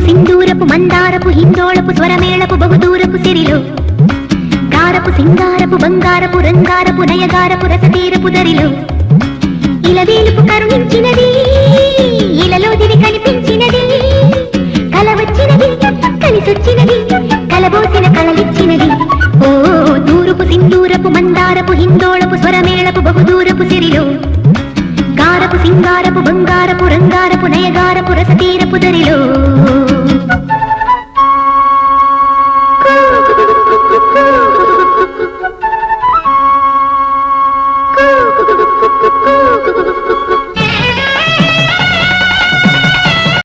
సింధూరపు సింధూరపు మందారపు హిందోళపు స్వరమేళపు బహుదూరపు సిరిలో. గారపు సింగారపు బంగారపు రంగారపు నయగారపు రసతీరపు దరిలో. ఇలవేలుపు కరుణించినది ఇలలో దివి కనిపించినది కల వచ్చినది కలిసొచ్చినది కలబోసిన కళలిచ్చినది ఓ తూరుపు సింధూరపు మందారపు హిందోళపు స్వరమేళపు బహుదూరపు సిరిలో. గారపు సింగారపు బంగారపు రంగారపు నయగారపు రసతీరపు దరిలో.